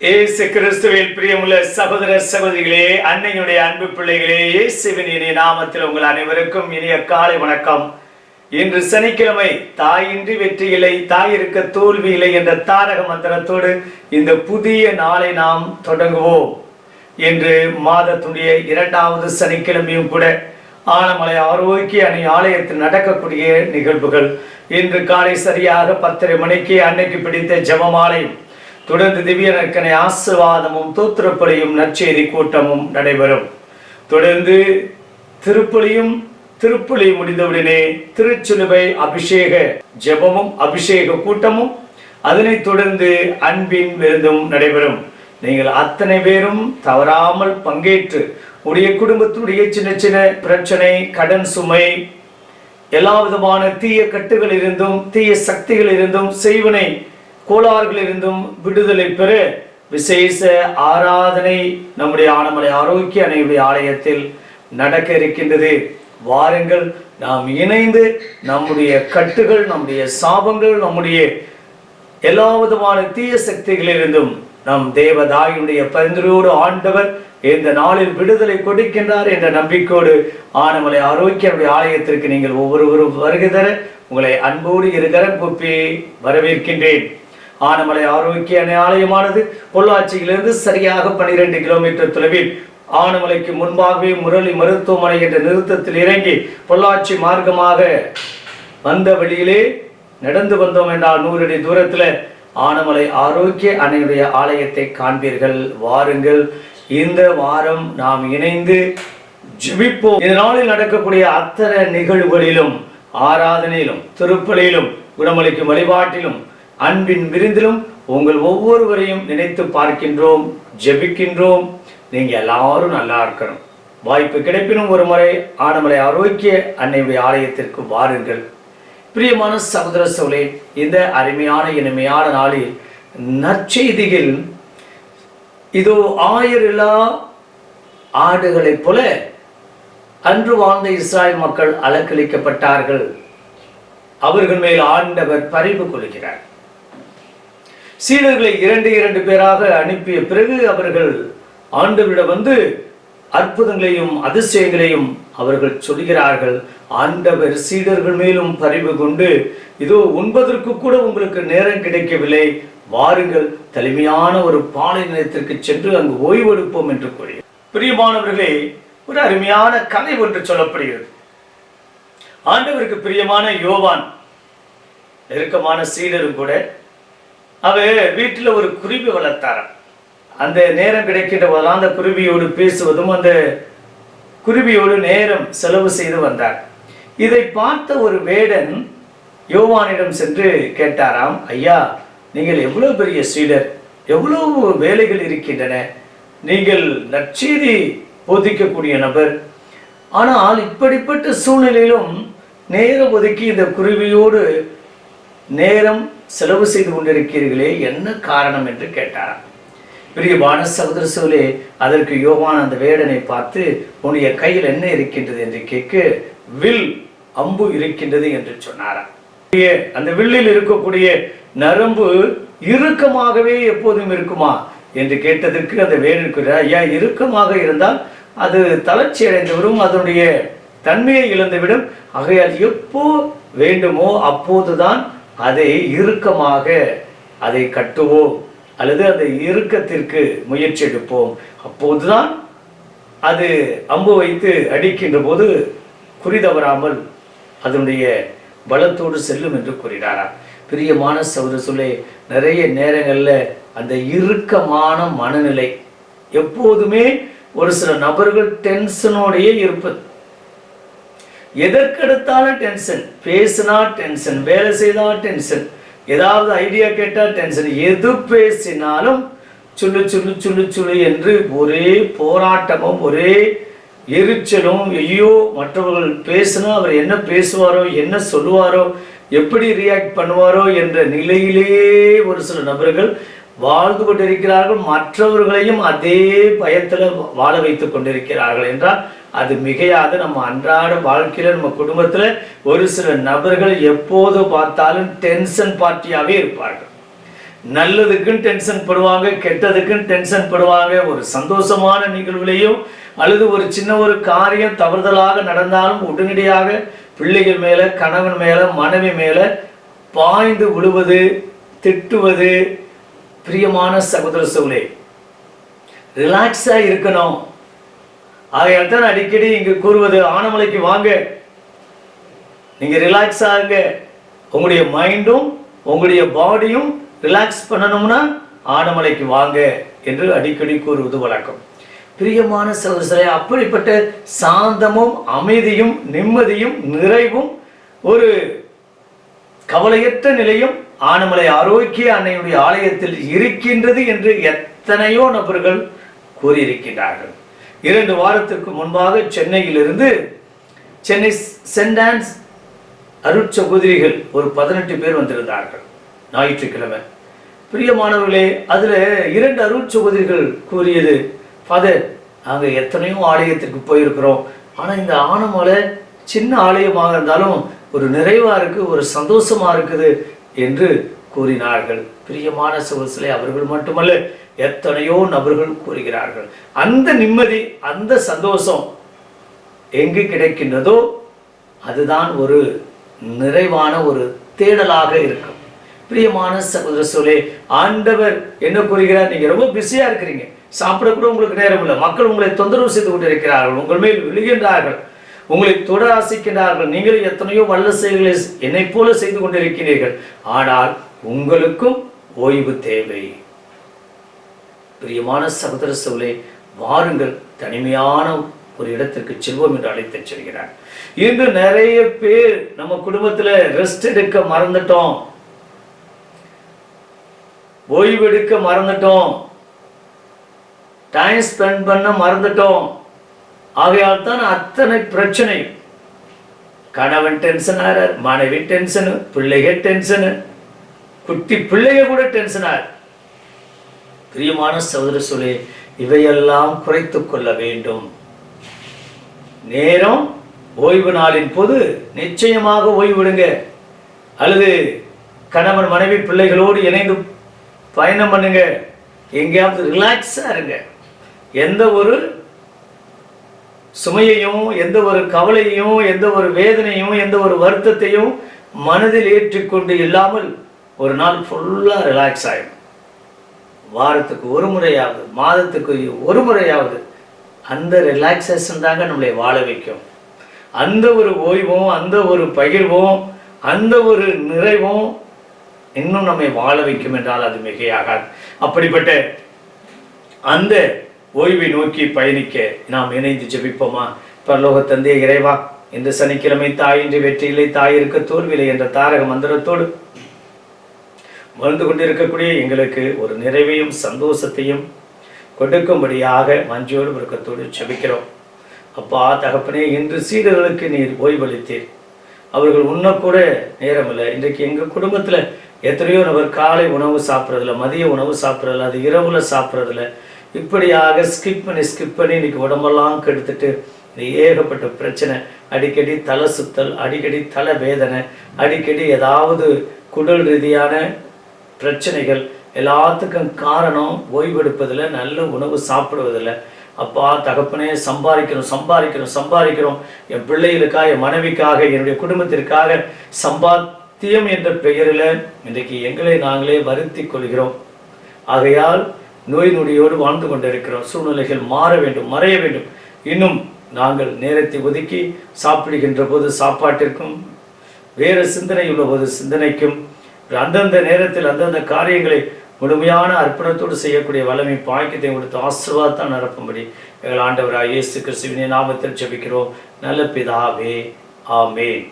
ஏசு கிறிஸ்துவில் பிரியமுள்ள சகோதர சகோதரிகளே அன்னையுடைய அன்பு பிள்ளைகளே இயேசுவின் இனிய நாமத்தில் உங்கள் அனைவருக்கும் இனிய காலை வணக்கம். இன்று சனிக்கிழமை தாயின்றி வெற்றி இல்லை தாய் இருக்க தோல்வி இல்லை என்ற தாரக மந்திரத்தோடு இந்த புதிய நாளை நாம் தொடங்குவோம். இன்று மாதத்துடைய இரண்டாவது சனிக்கிழமையும் கூட ஆனமலை ஆரோக்கிய அணி ஆலயத்தில் நடக்கக்கூடிய நிகழ்வுகள். இன்று காலை சரியாக பத்தரை மணிக்கு அன்னைக்கு பிடித்த ஜெபமாலையும் தொடர்ந்து திவ்ய நற்கனை ஆசிர்வாதமும் தூத்திரப்பலியும் நற்செய்தி கூட்டமும் நடைபெறும். தொடர்ந்து திருப்பலியும் திருப்பலி முடிந்தவுடனே திருச்சிலுவை அபிஷேக ஜெபமும் அபிஷேக கூட்டமும் அதனைத் தொடர்ந்து அன்பின் விருந்தும் நடைபெறும். நீங்கள் அத்தனை பேரும் தவறாமல் பங்கேற்று உடைய குடும்பத்துடைய சின்ன சின்ன பிரச்சனை கடன் சுமை எல்லா விதமான தீய கட்டுகளிலிருந்தும் தீய சக்திகளிலிருந்தும் செய்வனை கோளாறுகளிலிருந்தும் விடுதலை பெற. விசேஷ ஆராதனை நம்முடைய ஆனமலை ஆரோக்கிய அணையுடைய ஆலயத்தில் நடக்க இருக்கின்றது வாருங்கள் நாம் இணைந்து நம்முடைய கட்டுகள் நம்முடைய சாபங்கள் நம்முடைய எல்லா விதமான தீய சக்திகளிலிருந்தும் நம் தேவதாயுடைய பரிந்துரையோடு ஆண்டவர் இந்த நாளில் விடுதலை கொடுக்கின்றார் என்ற நம்பிக்கையோடு ஆனமலை ஆரோக்கியனுடைய ஆலயத்திற்கு நீங்கள் ஒவ்வொருவரும் வருகை தர உங்களை அன்போடு இருகரம் கூப்பி வரவேற்கின்றேன். ஆனமலை ஆரோக்கிய அணை ஆலயமானது பொள்ளாச்சியிலிருந்து சரியாக பனிரெண்டு கிலோமீட்டர் தொலைவில். ஆனமலைக்கு முன்பாகவே முரளி மருத்துவமனை என்ற நிறுத்தத்தில் இறங்கி பொள்ளாச்சி மார்க்கமாக வந்த வழியிலே நடந்து வந்தோம் என்றால் நூறு அடி தூரத்தில் ஆனமலை ஆரோக்கிய அன்னையுடைய ஆலயத்தை காண்பீர்கள். வாருங்கள். இந்த வாரம் நாம் இணைந்து ஜிபிப்போம். இதனாலில் நடக்கக்கூடிய அத்தனை நிகழ்வுகளிலும் ஆராதனையிலும் திருப்பலியிலும் குணமளிக்கும் வழிபாட்டிலும் அன்பின் விருந்திலும் உங்கள் ஒவ்வொருவரையும் நினைத்து பார்க்கின்றோம் ஜெபிக்கின்றோம். நீங்க எல்லாரும் நல்லா இருக்கணும். வாய்ப்பு கிடைப்பினும் ஒரு முறை ஆனமலை ஆரோக்கிய அன்னையுடைய ஆலயத்திற்கு வாருங்கள். பிரியமான சகோதர சோழே இந்த அருமையான இனிமையான நாளில் நற்செய்தியில் இதோ ஆயிரில்லா ஆடுகளைப் போல அன்று வாழ்ந்த இஸ்ராயல் மக்கள் அலக்களிக்கப்பட்டார்கள் அவர்கள் மேல் ஆண்டவர் பரிவு கொள்கிறார். சீடர்களை இரண்டு இரண்டு பேராக அனுப்பிய பிறகு அவர்கள் ஆண்டவரிடம் வந்து அற்புதங்களையும் அதிசயங்களையும் அவர்கள் சொல்கிறார்கள் ஆண்டவர் சீடர்கள் மேலும் பரிவு கொண்டு இதோ உண்பதற்கு கூட உங்களுக்கு நேரம் கிடைக்கவில்லை வாருங்கள் தலைமையான ஒரு பாலை நிலையத்திற்கு சென்று அங்கு ஓய்வெடுப்போம் என்று கூறிய பிரியமானவர்களே ஒரு அருமையான கதை ஒன்று சொல்லப்படுகிறது. ஆண்டவருக்கு பிரியமான யோவான் நெருக்கமான சீடரும் கூட அவர் வீட்டில் ஒரு குருவி வளர்த்தாராம் அந்த நேரம் கிடைக்கின்ற போதெல்லாம் அந்த குருவியோடு பேசுவதும் அந்த குருவியோடு நேரம் செலவு செய்து வந்தார். இதை பார்த்த ஒரு வேடன் யோவானிடம் சென்று கேட்டாராம் ஐயா நீங்கள் எவ்வளோ பெரிய சீடர்? எவ்வளவு வேலைகள் இருக்கின்றன? நீங்கள் நற்செய்தி போதிக்கக்கூடிய நபர். ஆனால் இப்படிப்பட்ட சூழ்நிலையிலும் நேரம் ஒதுக்கி இந்த குருவியோடு நேரம் செலவு செய்து கொண்டிருக்கிறீர்களே என்ன காரணம் என்று கேட்டாராம். பிரியமான சகோதர சோலே அதற்கு யோவான் அந்த வேடனை பார்த்து உன்னுடைய கையில் என்ன இருக்கின்றது? என்று கேட்க வில் அம்பு இருக்கின்றது என்று சொன்னாராம். அந்த வில்லில் இருக்கக்கூடிய நரம்பு இறுக்கமாகவே எப்போதும் இருக்குமா? என்று கேட்டதற்கு அந்த வேடன் ஐயா இறுக்கமாக இருந்தால் அது தளர்ச்சி அடைந்துவிடும் அதனுடைய தன்மையை இழந்துவிடும். ஆகையால் எப்போ வேண்டுமோ அப்போதுதான் அதை இறுக்கமாக அதை கட்டுவோம் அல்லது அந்த இறுக்கத்திற்கு முயற்சி எடுப்போம். அப்போதுதான் அது அம்பு வைத்து அடிக்கின்ற போது குறிதவராமல் அதனுடைய பலத்தோடு செல்லும் என்று கூறினாரா பிரியமான சௌர சொல்லே நிறைய நேரங்களில் அந்த இறுக்கமான மனநிலை எப்போதுமே ஒரு சில நபர்கள் டென்ஷனோடையே இருப்பது. எதற்கெடுத்தாலும் டென்ஷன் பேசினா டென்ஷன் வேலை செய்தா டென்ஷன் ஏதாவது ஐடியா கேட்டால் டென்ஷன் எது பேசினாலும் சுள்ளு சுள்ளு சுள்ளு சுள்ளு என்று ஒரே போராட்டமும் ஒரே எரிச்சலும் ஐயோ மற்றவர்கள் பேசினா அவர் என்ன பேசுவாரோ என்ன சொல்லுவாரோ எப்படி ரியாக்ட் பண்ணுவாரோ என்ற நிலையிலேயே ஒரு சில நபர்கள் வாழ்ந்து கொண்டிருக்கிறார்கள் மற்றவர்களையும் அதே பயத்தில் வாழ வைத்து கொண்டிருக்கிறார்கள் என்றால் அது மிகையாத. நம்ம அன்றாட வாழ்க்கையில் நம்ம குடும்பத்தில் ஒரு சில நபர்கள் எப்போது பார்த்தாலும் டென்ஷன் பார்ட்டியாகவே இருப்பார்கள். நல்லதுக்குன்னு டென்ஷன் படுவாங்க கெட்டதுக்குன்னு டென்ஷன் படுவாங்க. ஒரு சந்தோஷமான நிகழ்வுலையும் அல்லது ஒரு சின்ன ஒரு காரியம் தவறுதலாக நடந்தாலும் உடனடியாக பிள்ளைகள் மேலே கணவன் மேலே மனைவி மேலே பாய்ந்து விடுவது திட்டுவது பிரியமான சகோதர சோழே ரிலாக்ஸா இருக்கணும். ஆகையால் தான் அடிக்கடி இங்கே கூறுவது ஆனமலைக்கு வாங்க. நீங்க ரிலாக்ஸ் ஆகுங்க உங்களுடைய மைண்டும் உங்களுடைய பாடியும் ரிலாக்ஸ் பண்ணணும்னா ஆனமலைக்கு வாங்க என்று அடிக்கடி கூறுவது வழக்கம். பிரியமான சகோதரே அப்படிப்பட்ட சாந்தமும் அமைதியும் நிம்மதியும் நிறைவும் ஒரு கவலையற்ற நிலையும் ஆனமலை ஆரோக்கிய அன்னையுடைய ஆலயத்தில் இருக்கின்றது என்று எத்தனையோ நபர்கள் கூறியிருக்கின்றார்கள். இரண்டு வாரத்திற்கு முன்பாக சென்னையிலிருந்து சென்னை சென்ட் ஆன்ஸ் அருட்சகோதரிகள் ஒரு பதினெட்டு பேர் வந்திருந்தார்கள். ஞாயிற்றுக்கிழமை. பிரியமானவர்களே அதுல இரண்டு அருட்சகோதரிகள் கூறியது ஃபாதர் நாங்கள் எத்தனையோ ஆலயத்திற்கு போயிருக்கிறோம். ஆனா இந்த ஆனமலை சின்ன ஆலயமாக இருந்தாலும் ஒரு நிறைவா இருக்கு ஒரு சந்தோஷமா இருக்குது. என்று கூறினார்கள். பிரியமான சிவசிலை அவர்கள் மட்டுமல்ல எத்தனையோ நபர்கள் கூறுகிறார்கள். அந்த நிம்மதி அந்த சந்தோஷம் எங்கு கிடைக்கின்றதோ அதுதான் ஒரு நிறைவான ஒரு தேடலாக இருக்கும். பிரியமான சகோதர சோலே ஆண்டவர் என்ன கூறுகிறார்? நீங்க ரொம்ப பிஸியா இருக்கிறீங்க. சாப்பிட கூட உங்களுக்கு நேரம் இல்லை. மக்கள் உங்களை தொந்தரவு செய்து கொண்டிருக்கிறார்கள். உங்கள் மேல் விழுகின்றார்கள். உங்களை தொட ஆசிக்கின்றார்கள். நீங்கள் எத்தனையோ வல்ல செயல்களை என்னை போல செய்து கொண்டிருக்கிறீர்கள். ஆனால் உங்களுக்கும் ஓய்வு தேவை. பிரியமான சகோதர சோலை வாருங்கள். தனிமையான ஒரு இடத்திற்கு செல்வோம் என்று அழைத்து செல்கிறார். இன்று நிறைய பேர் நம்ம குடும்பத்தில் ரெஸ்ட் எடுக்க மறந்துட்டோம். ஓய்வு எடுக்க மறந்துட்டோம். டைம் ஸ்பெண்ட் பண்ண மறந்துட்டோம். ஆகையால் தான் அத்தனை பிரச்சனை கணவன் டென்ஷன் ஆறார் மனைவி டென்ஷனு பிள்ளைகள் டென்ஷனு குட்டி பிள்ளைக கூட டென்ஷன் பிரியமான சகோதர சொல்லி இவையெல்லாம் குறைத்து கொள்ள வேண்டும். நேரம் ஓய்வு நாளின் போது நிச்சயமாக ஓய்விடுங்க அல்லது கணவன் மனைவி பிள்ளைகளோடு இணைந்து பயணம் பண்ணுங்க. எங்கேயாவது ரிலாக்ஸாக இருங்க. எந்த ஒரு சுமையையும் எந்த ஒரு கவலையையும் எந்த ஒரு வேதனையும் எந்த ஒரு வருத்தத்தையும் மனதில் ஏற்றிக்கொண்டு இல்லாமல் ஒரு நாள் ஃபுல்லாக ரிலாக்ஸ் ஆகிடும் வாரத்துக்கு ஒரு முறையாவது மாதத்துக்கு ஒரு முறையாவது அந்த ரிலாக்ஸேஷன் தாங்க நம்மளை வாழ வைக்கும். அந்த ஒரு ஓய்வும் அந்த ஒரு பகிர்வும் அந்த ஒரு நிறைவும் இன்னும் நம்மை வாழ வைக்கும் என்றால் அது மிகையாகாது. அப்படிப்பட்ட அந்த ஓய்வை நோக்கி பயணிக்க நாம் இணைந்து ஜெபிப்போமா? பரலோக தந்தைய இறைவா இந்த சனிக்கிழமை தாயின்றி வெற்றியில்லை தாய் இருக்க தோல்விலை என்ற தாரக மந்திரத்தோடு மறந்து கொண்டிருக்கக்கூடிய எங்களுக்கு ஒரு நிறைவையும் சந்தோஷத்தையும் கொடுக்கும்படியாக மஞ்சோடு விருக்கத்தோடு செபிக்கிறோம் அப்பா தகப்பனே இன்று சீடர்களுக்கு நீர் ஓய்வளித்தீர். அவர்கள் உண்ணக்கூட நேரமில்லை. இன்றைக்கு எங்கள் குடும்பத்தில் எத்தனையோ நபர் காலை உணவு சாப்பிட்றதில்ல மதிய உணவு சாப்பிட்றதில்ல அது இரவுல சாப்பிட்றதில்ல. இப்படியாக ஸ்கிப் பண்ணி ஸ்கிப் பண்ணி இன்னைக்கு உடம்பெல்லாம் கெடுத்துட்டு ஏகப்பட்ட பிரச்சனை. அடிக்கடி தலை சுத்தல் அடிக்கடி தலை வேதனை அடிக்கடி ஏதாவது குடல் ரீதியான பிரச்சனைகள் எல்லாத்துக்கும் காரணம் ஓய்வெடுப்பதில் நல்ல உணவு சாப்பிடுவதில்லை. அப்பா தகப்பனே சம்பாதிக்கணும் சம்பாதிக்கணும் சம்பாதிக்கிறோம். என் பிள்ளைகளுக்காக என் மனைவிக்காக என்னுடைய குடும்பத்திற்காக சம்பாத்தியம் என்ற பெயரில் இன்றைக்கு எங்களை நாங்களே வருத்தி கொள்கிறோம். ஆகையால் நோய் நொடியோடு வாழ்ந்து கொண்டிருக்கிறோம் சூழ்நிலைகள் மாற வேண்டும் மறைய வேண்டும். இன்னும் நாங்கள் நேரத்தை ஒதுக்கி சாப்பிடுகின்ற போது சாப்பாட்டிற்கும் வேறு சிந்தனை உள்ள போது சிந்தனைக்கும் அந்தந்த நேரத்தில் அந்தந்த காரியங்களை முழுமையான அர்ப்பணத்தோடு செய்யக்கூடிய வல்லமை பாக்கியத்தை கொடுத்து ஆசீர்வாதத்தான் நிரப்பும்படி எங்கள் ஆண்டவராக இயேசு கிறிஸ்துவினை நாமத்தில் ஜபிக்கிறோம். நல்ல பிதாவே ஆமேன்.